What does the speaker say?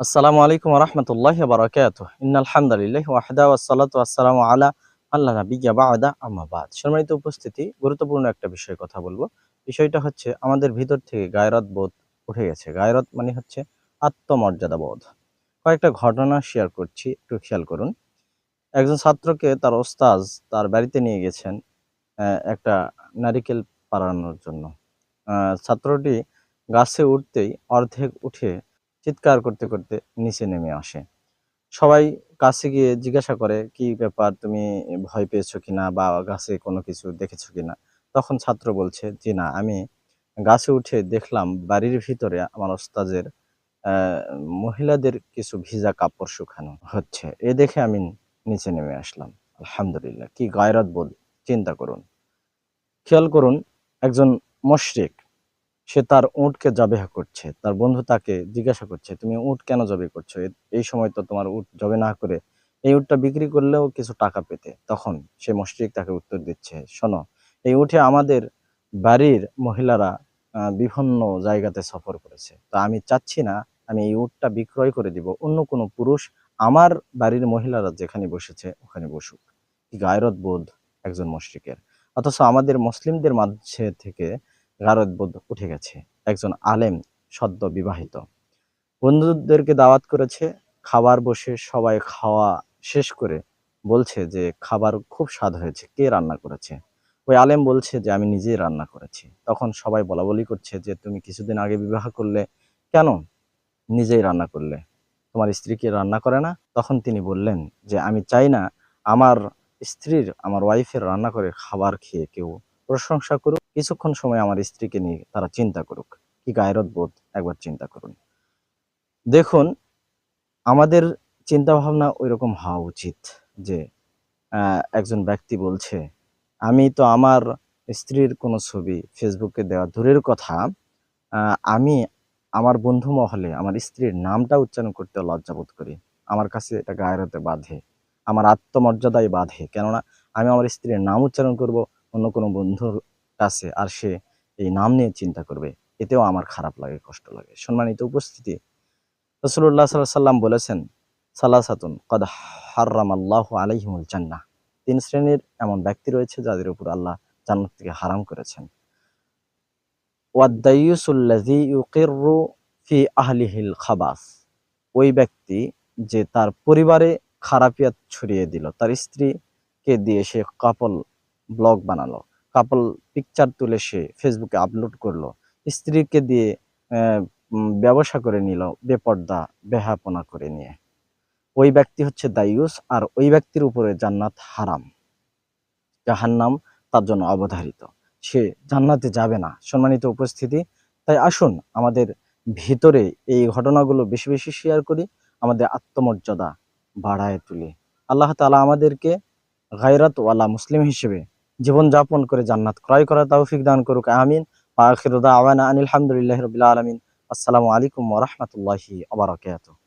আসসালামু আলাইকুম রহমতুল্লাহ বারকাত ইনালহামদুলিল্লাহ ওয়াহদা ওয়াসালাতু আসসালামু আলা আল্লাহ নাবিয়া বাদা আমাবাদ সম্মানিত উপস্থিতি, গুরুত্বপূর্ণ একটা বিষয়ে কথা বলব। বিষয়টা হচ্ছে, আমাদের ভিতর থেকে গায়রত বোধ উঠে গেছে। গায়রত মানে হচ্ছে আত্মমর্যাদা বোধ। কয়েকটা ঘটনা শেয়ার করছি, একটু খেয়াল করুন। একজন ছাত্রকে তার ওস্তাজ তার বাড়িতে নিয়ে গেছেন একটা নারিকেল পাড়ানোর জন্য। ছাত্রটি গাছে উঠতেই অর্ধেক উঠে চিৎকার করতে করতে নিচে নেমে আসে। সবাই কাছে গিয়ে জিজ্ঞাসা করে, কি ব্যাপার? তুমি ভয় পেয়েছ কিনা বা গাছে কোনো কিছু দেখেছ কিনা? তখন ছাত্র বলছে যে না, আমি গাছে উঠে দেখলাম বাড়ির ভিতরে আমার ওস্তাজের মহিলাদের কিছু ভিজা কাপড় শুকানো হচ্ছে। এ দেখে আমি নিচে নেমে আসলাম। আলহামদুলিল্লাহ, কি গায়রত বোধ চিন্তা করুন। খেয়াল করুন, একজন মশরিক সে তার উটকে জবেহা করছে, তার বন্ধু তাকে জিজ্ঞাসা করছে, তুমি উট কেন জবে করছ? এই সময় তো তোমার উট জবে না করে, এই উটটা বিক্রি করলেও কিছু টাকা পেতে। তখন সে মসজিদ তাকে উত্তর দিচ্ছে, শোনো, এই উঠে আমাদের বাড়ির মহিলারা বিভিন্ন জায়গাতে সফর করেছে। তো আমি চাচ্ছি না, আমি এই উটটা বিক্রয় করে দিব, অন্য কোনো পুরুষ আমার বাড়ির মহিলারা যেখানে বসেছে ওখানে বসুক। গায়রত বোধ একজন মসজিদের। অথচ আমাদের মুসলিমদের মাঝে থেকে গারদ বোধ উঠে গেছে। একজন আলেম সদ্য বিবাহিত। বন্ধুদেরকে দাওয়াত করেছে, খাবার বসে সবাই খাওয়া শেষ করে বলছে যে, খাবার খুব স্বাদ হয়েছে, কে রান্না করেছে? ওই আলেম বলছে যে, আমি নিজেই রান্না করেছি। তখন সবাই বলা বলি করছে যে, তুমি কিছুদিন আগে বিবাহ করলে। কেন? নিজেই রান্না করলে। তোমার স্ত্রী কি রান্না করে না? তখন তিনি বললেন যে, আমি চাই না, আমার স্ত্রীর, আমার ওয়াইফের রান্না করে খাবার খেয়ে কেউ প্রশংসা করুক, কিছুক্ষণ সময় আমার স্ত্রীকে নিয়ে তারা চিন্তা করুক, কি গায়রত বোধ, একবার চিন্তা করুন। দেখুন, আমাদের চিন্তা ভাবনা ওই রকম হওয়া উচিত যে একজন ব্যক্তি বলছে, আমি তো আমার স্ত্রীর কোনো ছবি ফেসবুকে দেওয়া দূরের কথা আমি আমার বন্ধু মহলে আমার স্ত্রীর নামটা উচ্চারণ করতে লজ্জাবোধ করি। আমার কাছে এটা গায়রতে বাধে। আমার আত্মমর্যাদায় বাধে। কেননা, আমি আমার স্ত্রীর নাম উচ্চারণ করব অন্য কোনো বন্ধুর কাছে আর সে এই নাম নিয়ে চিন্তা করবে। এতেও আমার খারাপ লাগে, কষ্ট লাগে। সম্মানিত উপস্থিতি রসুল্লাহ সাল্লাহ সাল্লাম বলেছেন, সালাসাতুন কদ হার্রাম আল্লাহ আলাইহিমুল জান্নাহ। তিন শ্রেণির এমন ব্যক্তি রয়েছে যাদের উপর আল্লাহ জান্নাত থেকে হারাম করেছেন। ওয়াদ্দাইয়ুসুল্লাযী ইউকিররু ফি আহলিহিল খাবাস। ওই ব্যক্তি যে তার পরিবারে খারাপিয়াত ছড়িয়ে দিল, তার স্ত্রীকে দিয়ে সে কাপল ব্লগ বানালো। কাপল পিকচার তুলে সে ফেসবুকে আপলোড করল। স্ত্রীকে দিয়ে ব্যবসা করে নিল, বেপর্দা বেহাপনা করে নিয়ে। ওই ব্যক্তি হচ্ছে দায়ুস আর ওই ব্যক্তির উপরে জান্নাত হারাম। জাহান্নাম তার জন্য অবধারিত। সে জান্নাতে যাবে না। সম্মানিত উপস্থিতি, তাই আসুন আমাদের ভিতরে এই ঘটনাগুলো বেশি বেশি শেয়ার করি, আমাদের আত্মমর্যাদা বাড়ায় তুলি। আল্লাহ তাআলা আমাদেরকে গায়রাত ওয়ালা মুসলিম হিসেবে জীবনযাপন করে জান্নাত। ক্রয় করা তৌফিক দান করুক, আমিন। ওয়া আওয়ানা আনিল হামদুলিল্লাহি রাব্বিল আলামিন। আসসালামু আলাইকুম ওরহমতুল্লাহি বারাকাতুহু।